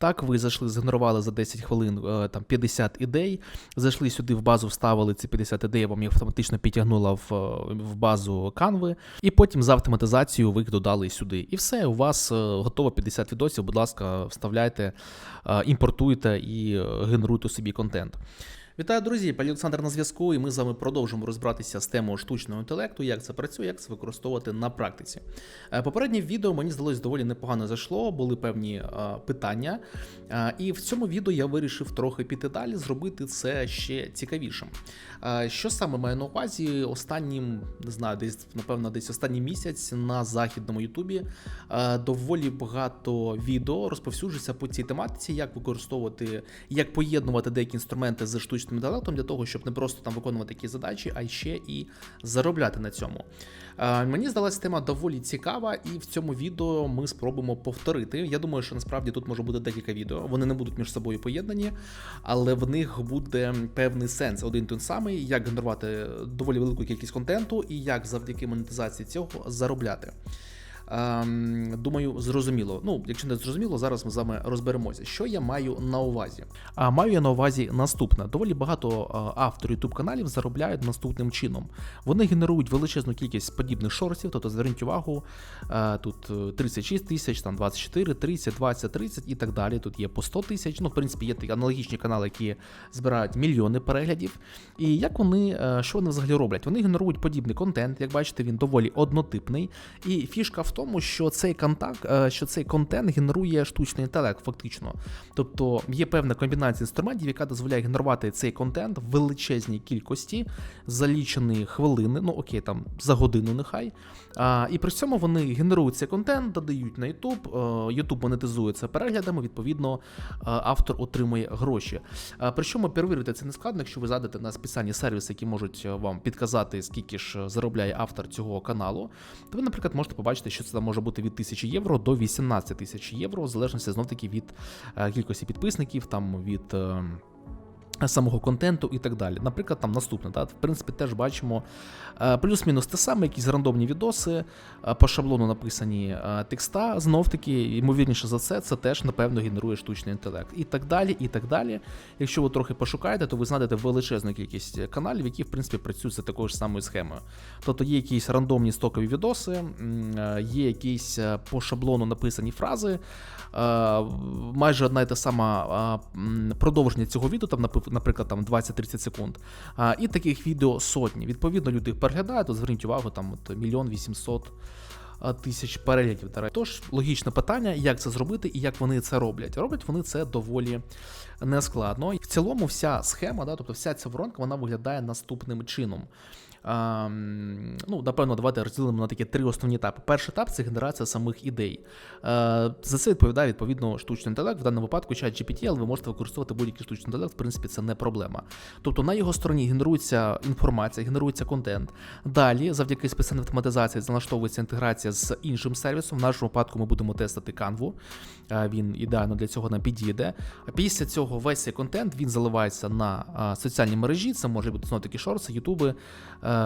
Так, ви зайшли, згенерували за 10 хвилин е, там 50 ідей, зайшли сюди в базу, вставили ці 50 ідей, вам їх автоматично підтягнула в, е, в базу канви, і потім за автоматизацією ви їх додали сюди. І все, у вас е, готово 50 відосів. Будь ласка, вставляйте, імпортуйте і генеруйте собі контент. Вітаю, друзі! Пані Олександр на зв'язку, і ми з вами продовжимо розбиратися з темою штучного інтелекту, як це працює, як це використовувати на практиці. Е, Попереднє відео мені здалось доволі непогано зайшло, були певні е, питання. Е, І в цьому відео я вирішив трохи піти далі, зробити це ще цікавішим. Що саме маю на увазі останнім, не знаю, десь напевно, десь останній місяць на західному Ютубі доволі багато відео розповсюджується по цій тематиці, як використовувати, як поєднувати деякі інструменти з штучним інтелектом для того, щоб не просто там виконувати такі задачі, а ще і заробляти на цьому. Мені здалася тема доволі цікава, і в цьому відео ми спробуємо повторити. Я думаю, що насправді тут може бути декілька відео. Вони не будуть між собою поєднані, але в них буде певний сенс один той самий, як генерувати доволі велику кількість контенту і як завдяки монетизації цього заробляти. Ем, думаю, зрозуміло. Ну, якщо не зрозуміло, зараз ми з вами розберемося. Що я маю на увазі? А маю я на увазі наступне: доволі багато е, авторів youtube каналів заробляють наступним чином. Вони генерують величезну кількість подібних шортів, тобто зверніть увагу, е, тут е, 36 тисяч, там 24, 30, 20, 30 і так далі. Тут є по 100 тисяч. Ну, в принципі, є такі аналогічні канали, які збирають мільйони переглядів. І як вони, е, що вони взагалі роблять? Вони генерують подібний контент. Як бачите, він доволі однотипний. І фішка в тому, що цей контакт, е, що цей контент генерує штучний інтелект, фактично. Тобто є певна комбінація інструментів, яка дозволяє генерувати цей контент в величезній кількості за лічені хвилини, ну окей, там за годину нехай. І при цьому вони генерують цей контент, додають на YouTube, е, YouTube монетизує це переглядами, відповідно, е, автор отримує гроші. А, Причому перевірити це не складно, якщо ви зайдете на спеціальні сервіси, які можуть е, вам підказати, скільки ж е, заробляє автор цього каналу, то ви, наприклад, можете побачити, що це може бути від 1000 євро до 18 тисяч євро, в залежності знов таки від е, кількості підписників, там від. Самого контенту і так далі. Наприклад, там наступне, да, в принципі, теж бачимо е, плюс-мінус те саме, якісь рандомні відоси, е, по шаблону написані е, текста, знов таки, ймовірніше за це, це теж, напевно, генерує штучний інтелект. І так далі, і так далі. Якщо ви трохи пошукаєте, то ви знайдете величезну кількість каналів, які, в принципі, працюють за такою ж самою схемою. Тобто є якісь рандомні стокові відоси, є якісь по шаблону написані фрази, майже одна і та сама продовження цього відео, там, напи- наприклад, там 20-30 секунд. А, і таких відео сотні. Відповідно, люди переглядають, то зверніть увагу, там от мільйон вісімсот а, тисяч переглядів. Тож логічне питання, як це зробити і як вони це роблять. Роблять вони це доволі нескладно. В цілому, вся схема, да, тобто вся ця воронка, вона виглядає наступним чином. Ну, напевно, давайте розділимо на такі три основні етапи. Перший етап це генерація самих ідей. Е, за це відповідає відповідно штучний інтелект. В даному випадку чат GPT, але ви можете використовувати будь-який штучний інтелект, в принципі, це не проблема. Тобто на його стороні генерується інформація, генерується контент. Далі, завдяки спеціальній автоматизації, налаштовується інтеграція з іншим сервісом. В нашому випадку ми будемо тестити Canva. Е, Він ідеально для цього нам підійде. Після цього весь цей контент він заливається на соціальні мережі. Це може бути знову таки шорти, ютуби, е,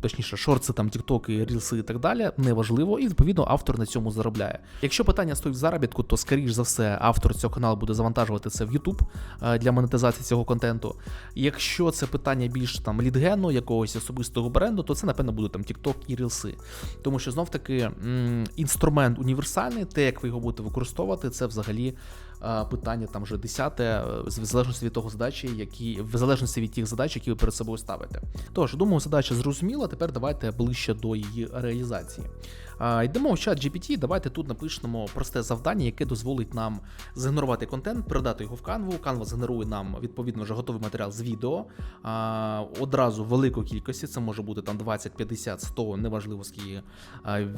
точніше, шорти, там тіктоки, рілси і так далі. Неважливо, і відповідно автор на цьому заробляє. Якщо питання стоїть в заробітку, то скоріш за все автор цього каналу буде завантажувати це в YouTube е, для монетизації цього контенту. Якщо це питання більш там лідгену, якогось особистого бренду, то це напевно буде там TikTok і рілси. Тому що знов таки інструмент універсальний, те, як ви його будете використовувати, це взагалі питання там вже десяте, е, в залежності від того задачі, які в залежності від тих задач, які ви перед собою ставите. Тож, думаю, задача зрозуміла. Тепер давайте ближче до її реалізації. Йдемо в чат GPT, давайте тут напишемо просте завдання, яке дозволить нам згенерувати контент, передати його в Canva. Canva згенерує нам відповідно вже готовий матеріал з відео. Одразу великої кількості, це може бути там 20, 50, 100, неважливо скільки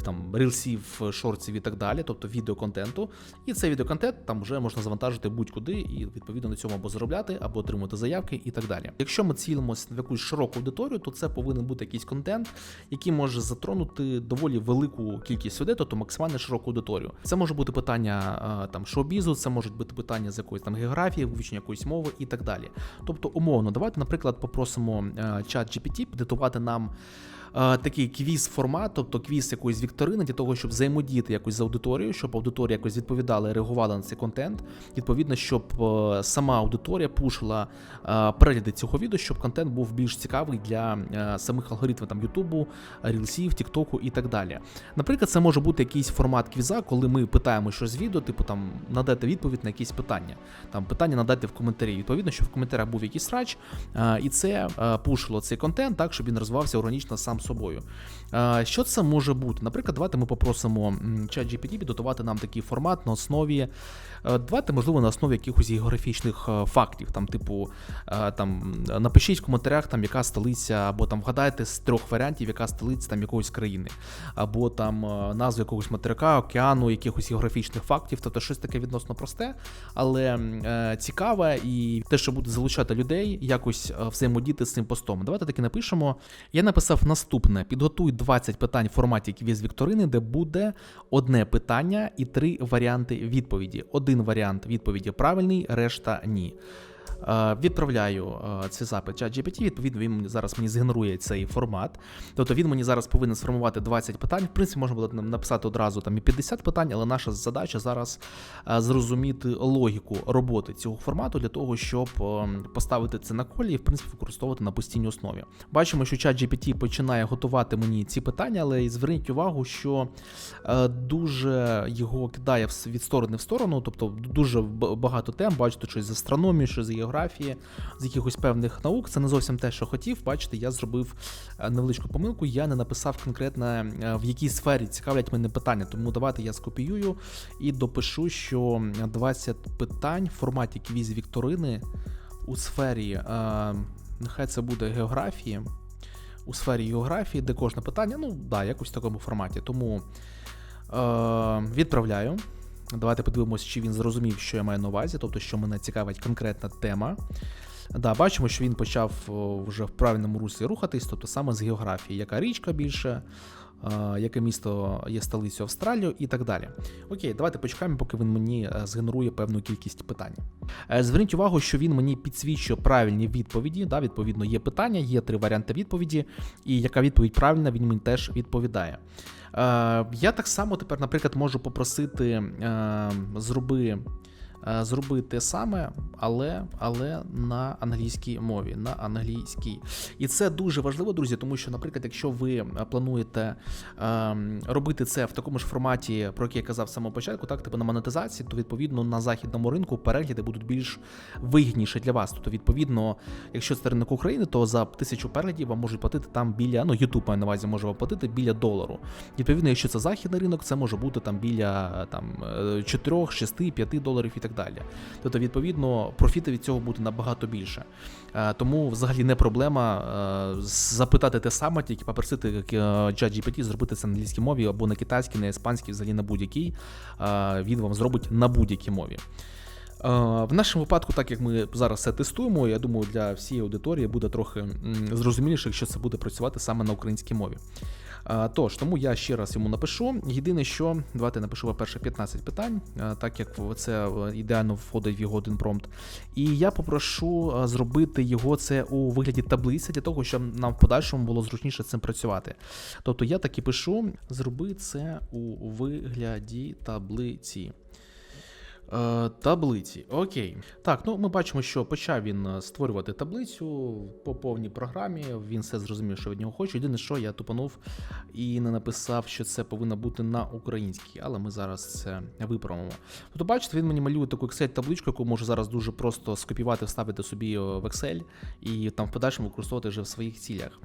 там рилсів, шортів і так далі, тобто відеоконтенту. І цей відеоконтент там вже можна завантажити будь-куди і відповідно на цьому або заробляти, або отримувати заявки і так далі. Якщо ми цілимося в якусь широку аудиторію, то це повинен бути якийсь контент, який може затронути доволі велику кількість людей, тобто максимально широку аудиторію. Це може бути питання там шоу-бізу, це можуть бути питання з якоїсь там географії, вивчення якоїсь мови і так далі. Тобто, умовно, давайте, наприклад, попросимо е, чат GPT підготувати нам такий квіз-формат, тобто квіз якоїсь вікторини, для того, щоб взаємодіяти якось з аудиторією, щоб аудиторія якось відповідала і реагувала на цей контент. Відповідно, щоб е, сама аудиторія пушила е, перегляди цього відео, щоб контент був більш цікавий для е, самих алгоритмів там Ютубу, Рілсів, Тіктоку і так далі. Наприклад, це може бути якийсь формат квіза, коли ми питаємо щось з відео, типу там надати відповідь на якісь питання. Там питання надати в коментарі. Відповідно, щоб в коментарях був якийсь срач, і це пушило цей контент так, щоб він розвивався органічно сам собою. Е, Що це може бути? Наприклад, давайте ми попросимо ChatGPT підготувати нам такий формат на основі. Е, Давайте, можливо, на основі якихось географічних е, фактів, там, типу, е, там напишіть в коментарях, там яка столиця, або там вгадайте з трьох варіантів, яка столиця там якоїсь країни, або там назву якогось материка, океану, якихось географічних фактів, тобто щось таке відносно просте, але цікаве і те, що буде залучати людей, якось взаємодіяти з цим постом. Давайте таки напишемо. Я написав наступне: підготуй 20 питань в форматі квіз Вікторини, де буде одне питання і три варіанти відповіді. Один варіант відповіді правильний, решта ні. Е, Відправляю е, цей запит ChatGPT, відповідно, він зараз мені згенерує цей формат. Тобто він мені зараз повинен сформувати 20 питань. В принципі, можна було написати одразу там і 50 питань, але наша задача зараз е, зрозуміти логіку роботи цього формату для того, щоб поставити це на колі і в принципі використовувати на постійній основі. Бачимо, що ChatGPT починає готувати мені ці питання, але зверніть увагу, що дуже його кидає від сторони в сторону, тобто дуже багато тем, бачите, щось з астрономії, щось з географії, з якихось певних наук. Це не зовсім те, що хотів. Бачите, я зробив е, невеличку помилку, я не написав конкретно е, в якій сфері цікавлять мене питання. Тому давайте я скопіюю і допишу, що 20 питань в форматі квіз Вікторини у сфері, е, нехай це буде географії. У сфері географії, де кожне питання, ну да, якось в такому форматі. Тому е, відправляю. Давайте подивимося, чи він зрозумів, що я маю на увазі, тобто, що мене цікавить конкретна тема. Да, бачимо, що він почав вже в правильному руслі рухатись, тобто саме з географії, яка річка більше, яке місто є столицею Австралії і так далі. Окей, давайте почекаємо, поки він мені е, згенерує певну кількість питань. Е, Зверніть увагу, що він мені підсвічує правильні відповіді. Да, відповідно, є питання, є три варіанти відповіді, і яка відповідь правильна, він мені теж відповідає. Е, я так само тепер, наприклад, можу попросити е, зроби. Е, Зроби те саме, але, але на англійській мові. На англійській. І це дуже важливо, друзі, тому що, наприклад, якщо ви е, плануєте е, робити це в такому ж форматі, про який я казав з самого початку, так, типу на монетизації, то відповідно на західному ринку перегляди будуть більш вигідніші для вас. Тобто, відповідно, якщо це ринок України, то за тисячу переглядів вам можуть платити там біля, ну YouTube маю на увазі може вам платити біля долару. Відповідно, якщо це західний ринок, це може бути там біля там 4, 6, 5 доларів і так далі. Тобто, відповідно, профіти від цього буде набагато більше. Е, Тому взагалі не проблема е, запитати те саме, тільки попросити е, ChatGPT зробити це на англійській мові або на кітайській, на іспанській, взагалі на будь-якій. Він вам зробить на будь-якій мові. В нашому випадку, так як ми зараз це тестуємо, я думаю, для всієї аудиторії буде трохи зрозуміліше, якщо це буде працювати саме на українській мові. Е, Тож, тому я ще раз йому напишу. Єдине, що давайте напишу по-перше 15 питань, е, так як це е, ідеально входить в його один промпт. І я попрошу зробити його це у вигляді таблиці, для того, щоб нам в подальшому було зручніше цим працювати. Тобто я так і пишу: зроби це у вигляді таблиці. Е, Таблиці. Окей. Так, ну ми бачимо, що почав він е, створювати таблицю по повній програмі. Він все зрозумів, що від нього хоче. Єдине, що я тупанув і не написав, що це повинно бути на українській, але ми зараз це виправимо. Тобто, бачите, він мені малює таку Excel-табличку, яку можу зараз дуже просто скопіювати, вставити собі е, в Excel і там в подальшому використовувати вже в своїх цілях.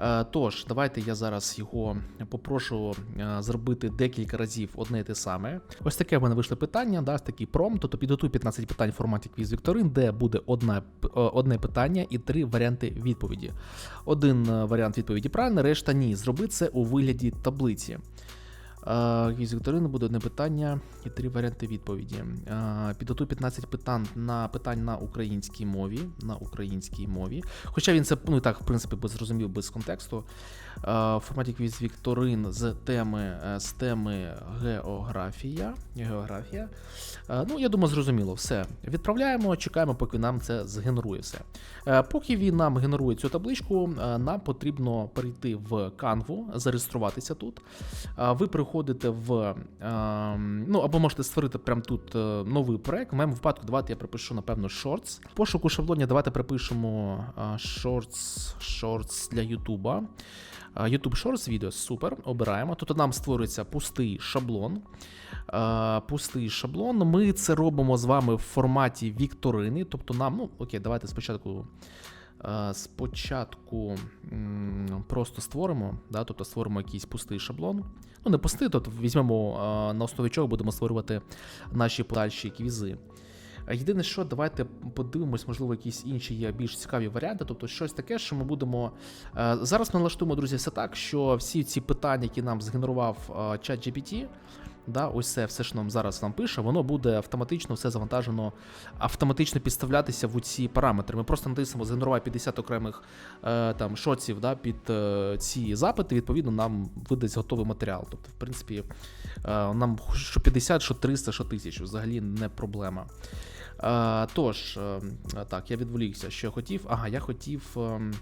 Е, Тож, давайте я зараз його попрошу е, зробити декілька разів одне і те саме. Ось таке в мене вийшло питання, да, такий пром, тобто підготуй 15 питань в форматі квіз Вікторин, де буде одна, е, одне питання і три варіанти відповіді. Один варіант відповіді правильний, решта ні. Зроби це у вигляді таблиці. Із вікторини буде одне питання і три варіанти відповіді. Підготуй 15 питань на питань на українській мові. На українській мові. Хоча він це ну так, в принципі, без зрозумів без контексту. В форматі квіз вікторин з теми е, з теми географія. Географія. Ну, я думаю, зрозуміло, все. Відправляємо, чекаємо, поки нам це згенерує все. Е, Поки він нам генерує цю табличку, е, нам потрібно перейти в канву, зареєструватися тут. Ви приходите в е, ну або можете створити прямо тут е, новий проект. В моєму випадку давайте я припишу, напевно. В пошуку шаблоні давайте припишемо е, Shorts, Shorts для Ютуба. Е, YouTube Shorts відео, супер, обираємо. Тут нам створюється пустий шаблон. Е, Пустий шаблон. Ми це робимо з вами в форматі вікторини. Тобто нам, ну окей, давайте спочатку. Спочатку просто створимо, да, тобто створимо якийсь пустий шаблон. Ну, не пустий, тобто візьмемо на основі чого будемо створювати наші подальші квізи. Єдине, що давайте подивимось, можливо, якісь інші є більш цікаві варіанти. Тобто щось таке, що ми будемо. Зараз ми налаштуємо, друзі, все так, що всі ці питання, які нам згенерував чат GPT, да, ось це все, що нам зараз нам пише, воно буде автоматично все завантажено, автоматично підставлятися в ці параметри. Ми просто натиснемо згенерувай 50 окремих е, там шоців да, під е, ці запити. Відповідно, нам видасть готовий матеріал. Тобто, в принципі, е, нам що 50, що 300, що 1000, взагалі не проблема. Е, тож, е, так, я відволікся, що я хотів. Ага, я хотів е,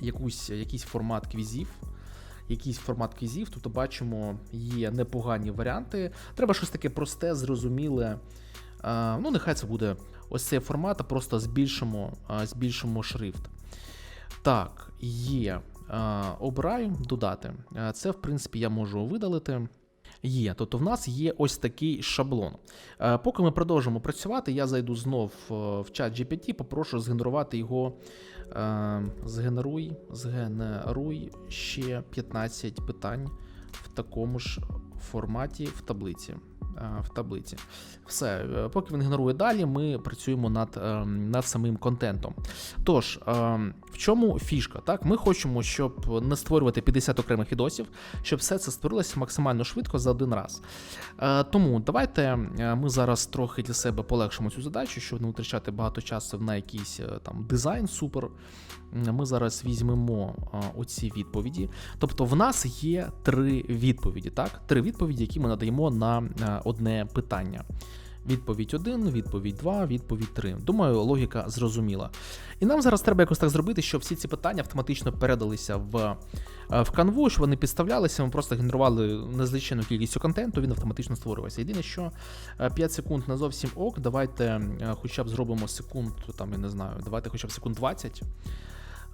якусь, якийсь формат квізів. Якийсь формат квізів, тобто бачимо, є непогані варіанти. Треба щось таке просте, зрозуміле. Ну, нехай це буде ось цей формат, а просто збільшимо, збільшимо шрифт. Так, є. Обираю додати. Це, в принципі, я можу видалити. Є, тобто в нас є ось такий шаблон. Поки ми продовжимо працювати, я зайду знов е, в чат GPT, попрошу згенерувати його. Е, Згенеруй, згенеруй ще 15 питань в такому ж форматі в таблиці. Е, В таблиці. Все, е, поки він генерує далі, ми працюємо над, е, над самим контентом. Тож, в чому фішка? Так, Ми хочемо, щоб не створювати 50 окремих відосів, щоб все це створилося максимально швидко за один раз. Тому давайте ми зараз трохи для себе полегшимо цю задачу, щоб не витрачати багато часу на якийсь там дизайн супер. Ми зараз візьмемо оці відповіді. Тобто, в нас є три відповіді, так? Три відповіді, які ми надаємо на одне питання. Відповідь 1, відповідь 2, відповідь 3. Думаю, логіка зрозуміла. І нам зараз треба якось так зробити, щоб всі ці питання автоматично передалися в, е, в канву, щоб вони підставлялися, ми просто генерували незлічену кількістю контенту, він автоматично створювався. Єдине, що е, 5 секунд не зовсім ок, давайте е, хоча б зробимо секунд, там, я не знаю, давайте хоча б секунд 20.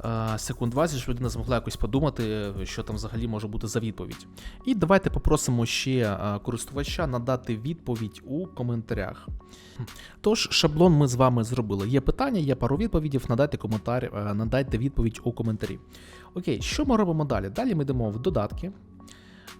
Е, Секунд 20, щоб людина змогла якось подумати, що там взагалі може бути за відповідь. І давайте попросимо ще е, користувача надати відповідь у коментарях. Тож, шаблон ми з вами зробили. Є питання, є пару відповідів. Надайте коментар, е, надайте відповідь у коментарі. Окей, що ми робимо далі? Далі ми йдемо в додатки.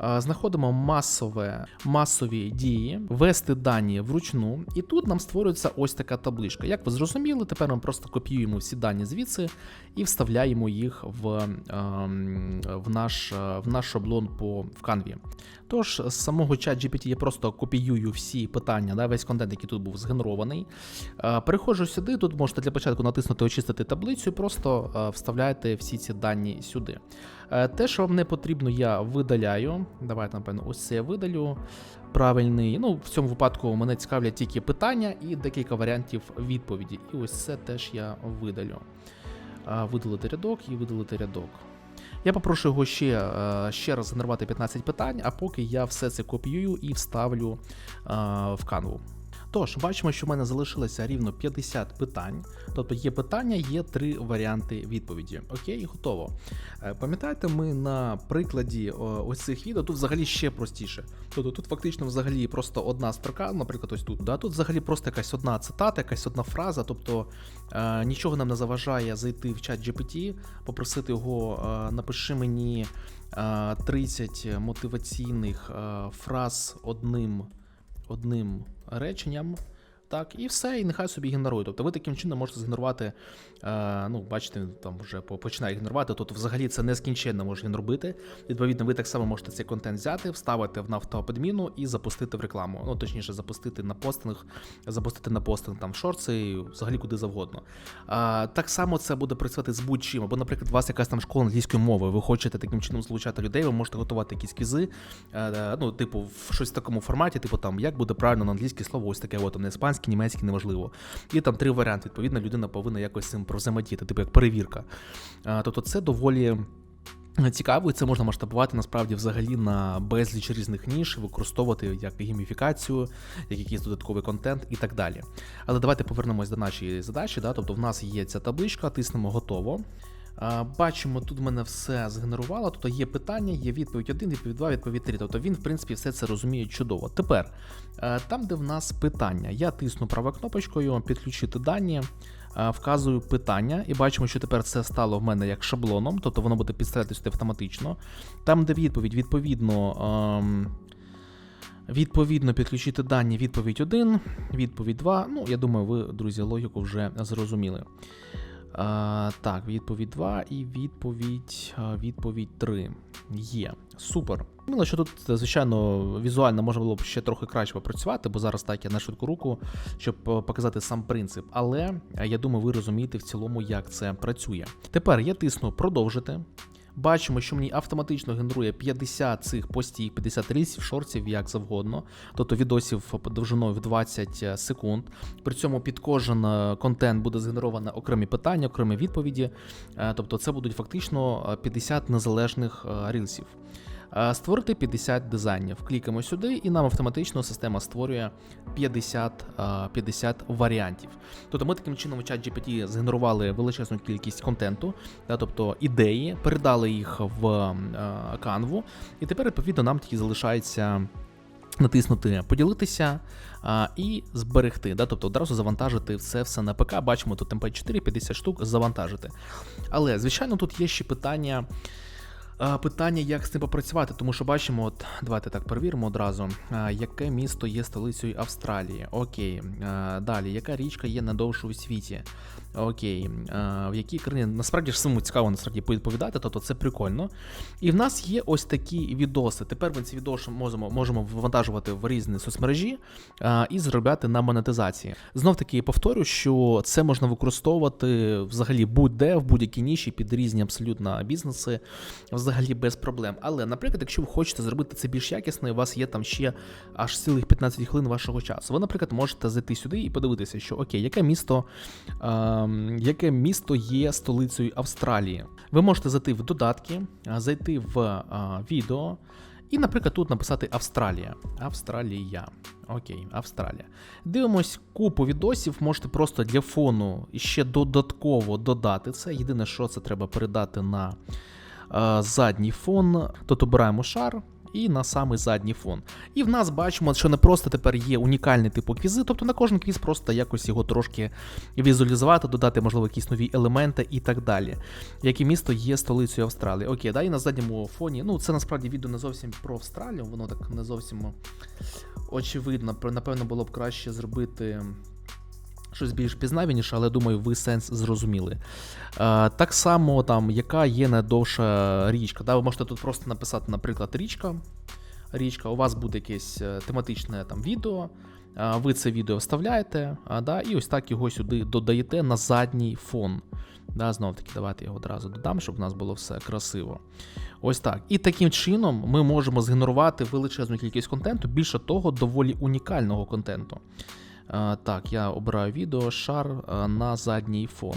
Знаходимо масове, масові дії, ввести дані вручну, і тут нам створюється ось така табличка. Як ви зрозуміли, тепер ми просто копіюємо всі дані звідси і вставляємо їх в, ем, в, наш, е, в наш шаблон по в канві. Тож з самого чат GPT я просто копіюю всі питання, да, весь контент, який тут був згенерований. Е, Переходжу сюди, тут можете для початку натиснути очистити таблицю, і просто е, вставляєте всі ці дані сюди. Е, Те, що вам не потрібно, я видаляю. Давайте, напевно, ось це я видалю. Правильний. Ну, в цьому випадку мене цікавлять тільки питання і декілька варіантів відповіді. І ось це теж я видалю. Видалити рядок і видалити рядок. Я попрошу його ще, е, ще раз згенерувати 15 питань, а поки я все це копіюю і вставлю е, в канву. Тож, бачимо, що в мене залишилося рівно 50 питань. Тобто є питання, є три варіанти відповіді. Окей, готово. Е, Пам'ятаєте, ми на прикладі ось цих відео тут взагалі ще простіше. Тобто тут фактично взагалі просто одна строка, наприклад, ось тут. Да? Тут взагалі просто якась одна цитата, якась одна фраза. Тобто е, нічого нам не заважає зайти в чат GPT, попросити його, е, напиши мені е, 30 мотиваційних фраз одним, одним реченням. Так, і все, і нехай собі генерує. Тобто ви таким чином можете згенерувати, е, ну, бачите, там вже починає генерувати. Тобто, взагалі це нескінченно може він робити. Відповідно, ви так само можете цей контент взяти, вставити в нафтоподміну і запустити в рекламу. Ну, точніше, запустити на постинг, запустити на постинг там в шорти, взагалі куди завгодно. А, так само це буде працювати з будь-чим. Або, наприклад, у вас якась там школа англійської мови, ви хочете таким чином залучати людей, ви можете готувати якісь квізи, е, ну, типу, в щось в такому форматі, типу там, як буде правильно на англійське слово, ось таке, от, там, іспанське, німецьке, неважливо. І там три варіанти. Відповідно, людина повинна якось цим взаємодіяти, типу як перевірка. Тобто це доволі. Цікаво, і це можна масштабувати насправді взагалі на безліч різних ніж, використовувати як гейміфікацію, як якийсь додатковий контент і так далі. Але давайте повернемось до нашої задачі. Да? Тобто, в нас є ця табличка, тиснемо готово. А, Бачимо, тут мене все згенерувало. Тобто є питання, є відповідь 1, відповідь 2, відповідь 3. Тобто він, в принципі, все це розуміє чудово. Тепер, е, там, де в нас питання, я тисну правою кнопочкою, підключити дані. Е, Вказую питання, і бачимо, що тепер це стало в мене як шаблоном, тобто воно буде підставляти автоматично. Там, де відповідь, відповідно. Ем... Відповідно, підключити дані відповідь 1, відповідь 2. Ну, я думаю, ви, друзі, логіку вже зрозуміли. Так, відповідь 2 і відповідь, відповідь 3. Є. Супер. Мило, що тут, звичайно, візуально можна було б ще трохи краще попрацювати, бо зараз так я на швидку руку, щоб е, показати сам принцип. Але е, я думаю, ви розумієте в цілому, як це працює. Тепер я тисну продовжити. Бачимо, що мені автоматично генерує 50 цих постій, 50 рільсів, шортів, як завгодно, тобто відосів довжиною в 20 секунд. При цьому під кожен е, контент буде згенеровано окремі питання, окремі відповіді. Е, Тобто це будуть фактично е, 50 незалежних е, рілсів. Е, Створити 50 дизайнів. Клікаємо сюди, і нам автоматично система створює 50, е, 50 варіантів. Тобто ми таким чином в чат GPT згенерували величезну кількість контенту, тобто ідеї, передали їх в е, канву, і тепер, відповідно, нам тільки залишається. Натиснути поділитися а, і зберегти, да, тобто одразу завантажити все все на ПК. Бачимо тут MP4, 50 штук завантажити. Але, звичайно, тут є ще питання. Питання, як з цим попрацювати, тому що бачимо, от давайте так перевіримо одразу, яке місто є столицею Австралії. Окей, далі, яка річка є найдовшою у світі? Окей, а, в якій країні насправді ж самому цікаво насправді відповідати, тобто це прикольно. І в нас є ось такі відоси. Тепер ми ці відоси можемо, можемо вивантажувати в різні соцмережі а, і заробляти на монетизації. Знов таки повторю, що це можна використовувати взагалі будь-де в будь-якій ніші під різні абсолютно бізнеси, взагалі без проблем. Але, наприклад, якщо ви хочете зробити це більш якісно, і у вас є там ще аж цілих 15 хвилин вашого часу. Ви, наприклад, можете зайти сюди і подивитися, що окей, яке місто, ем, яке місто є столицею Австралії. Ви можете зайти в додатки, зайти в відео. І, наприклад, тут написати Австралія. Австралія. Окей, Австралія. Дивимось купу відосів, можете просто для фону ще додатково додати це. Єдине, що це треба передати на е, задній фон. Тут обираємо шар. І на самий задній фон. І в нас бачимо, що не просто тепер є унікальний типу квізи, тобто на кожен квіз просто якось його трошки візуалізувати, додати, можливо, якісь нові елементи і так далі. Яке місто є столицею Австралії. Окей, да, і на задньому фоні. Ну, це насправді відео не зовсім про Австралію, воно так не зовсім очевидно. Напевно, було б краще зробити. Щось більш пізнавініше, але думаю, ви сенс зрозуміли. Е, так само, там, яка є найдовша річка. Да? Ви можете тут просто написати, наприклад, річка. Річка, у вас буде якесь е, тематичне там відео. е, Ви це відео вставляєте, да, і ось так його сюди додаєте на задній фон. Да, Знов таки, давайте його одразу додам, щоб у нас було все красиво. Ось так. І таким чином ми можемо згенерувати величезну кількість контенту, більше того, доволі унікального контенту. Так, я обираю відео, шар е, на задній фон.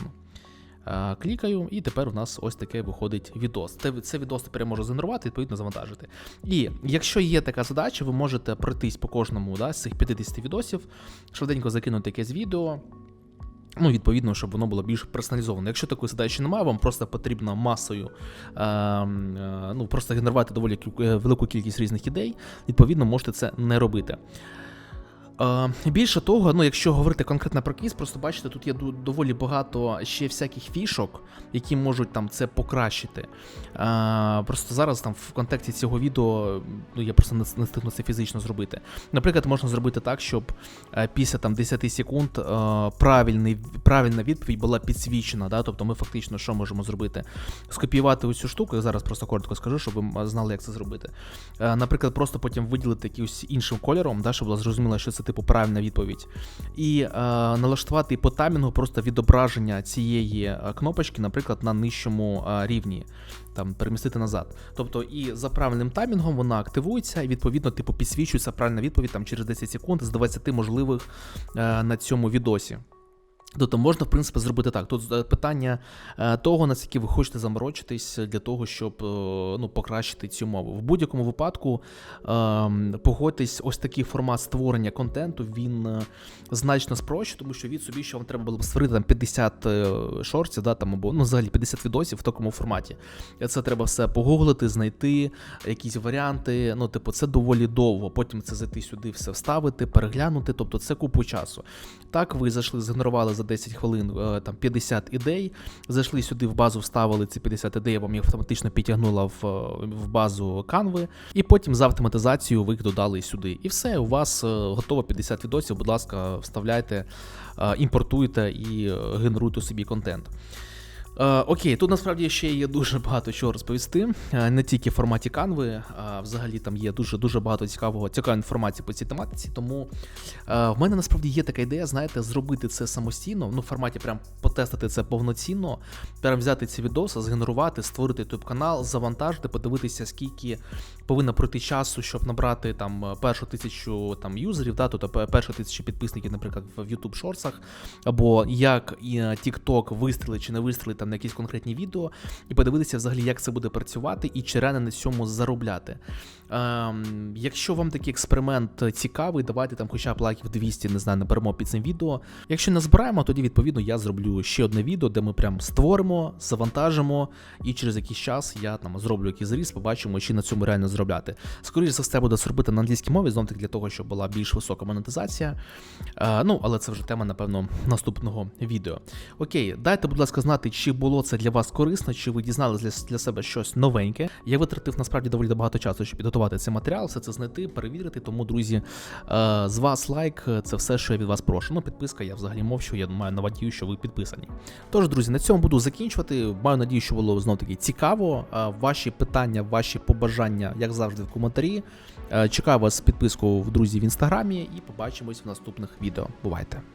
Е, Клікаю, і тепер у нас ось таке виходить відос. Це, це відос тепер я можу згенерувати, відповідно завантажити. І якщо є така задача, ви можете пройтись по кожному да, з цих 50 відосів, швиденько закинути якесь відео. Ну, відповідно, щоб воно було більш персоналізовано. Якщо такої задачі немає, вам просто потрібно масою е, е, ну, просто генерувати доволі е, велику кількість різних ідей, відповідно, можете це не робити. Більше того, ну якщо говорити конкретно про кейс, просто бачите, тут є доволі багато ще всяких фішок, які можуть там це покращити. Просто зараз там в контексті цього відео ну, я просто не, встигну це фізично зробити. Наприклад, можна зробити так, щоб е, після там 10 секунд е, правильний, правильна відповідь була підсвічена. Да? Тобто ми фактично що можемо зробити? Скопіювати цю штуку, я зараз просто коротко скажу, щоб ви знали, як це зробити. Е, наприклад, просто потім виділити якимось іншим кольором, да, щоб було зрозуміло, що це типу правильна відповідь. І е, налаштувати по таймінгу просто відображення цієї е, кнопочки, наприклад, на нижчому е, рівні. Там перемістити назад. Тобто, і за правильним таймінгом вона активується, і відповідно, типу, підсвічується правильна відповідь там через 10 секунд з 20 можливих е, на цьому відосі. Тобто можна, в принципі, зробити так. Тут е, питання е, того, наскільки ви хочете заморочитись для того, щоб е, ну, покращити цю мову. В будь-якому випадку ем, погодьтесь, ось такий формат створення контенту він значно спрощує, тому що від собі, що вам треба було б створити там 50 е, шортів, да, там, або ну, взагалі 50 відосів в такому форматі. Це треба все погуглити, знайти якісь варіанти. Ну, типу, це доволі довго. Потім це зайти сюди, все вставити, переглянути. Тобто це купу часу. Так, ви зайшли, згенерували за 10 хвилин е, там 50 ідей, зайшли сюди в базу, вставили ці 50 ідей, вам їх автоматично підтягнула в, в базу канви. і потім за автоматизацією ви їх додали сюди. І все, у вас е, готово 50 відосів. Будь ласка, вставляйте, е, імпортуйте і генеруйте собі контент. Е, окей, тут насправді ще є дуже багато чого розповісти. Е, не тільки в форматі канви, а взагалі там є дуже дуже багато цікавого цікавої інформації по цій тематиці. Тому е, в мене насправді є така ідея, знаєте, зробити це самостійно, ну в форматі прям потестити це повноцінно, прям взяти ці відоси, згенерувати, створити YouTube канал, завантажити, подивитися, скільки повинно пройти часу, щоб набрати там е, першу тисячу там юзерів, да, тобто першу тисячу підписників, наприклад, в YouTube шорсах, або як і е, TikTok вистрілить чи не вистрілить там на якісь конкретні відео, і подивитися взагалі, як це буде працювати, і чи реально на цьому заробляти. Ем, якщо вам такий експеримент цікавий, давайте там хоча б лайків 200, не знаю, наберемо під цим відео. Якщо не збираємо, тоді відповідно я зроблю ще одне відео, де ми прям створимо, завантажимо, і через якийсь час я там зроблю якийсь зріз, побачимо, чи на цьому реально заробляти. Скоріше за все, буде зробити на англійській мові, знов таки для того, щоб була більш висока монетизація. Е, ну, але це вже тема, напевно, наступного відео. Окей, дайте, будь ласка, знати, чи було це для вас корисно, чи ви дізналися для, для себе щось новеньке. Я витратив насправді доволі багато часу, щоб підготувати цей матеріал, все це знайти, перевірити. Тому, друзі, е, з вас лайк, це все, що я від вас прошу. Ну, підписка, я взагалі мовчу, я маю надію, що ви підписані. Тож, друзі, на цьому буду закінчувати. Маю надію, що було знов таки цікаво. Е, Ваші питання, ваші побажання, як завжди, в коментарі. Е, Чекаю вас підпискою в друзі в інстаграмі і побачимось в наступних відео. Бувайте!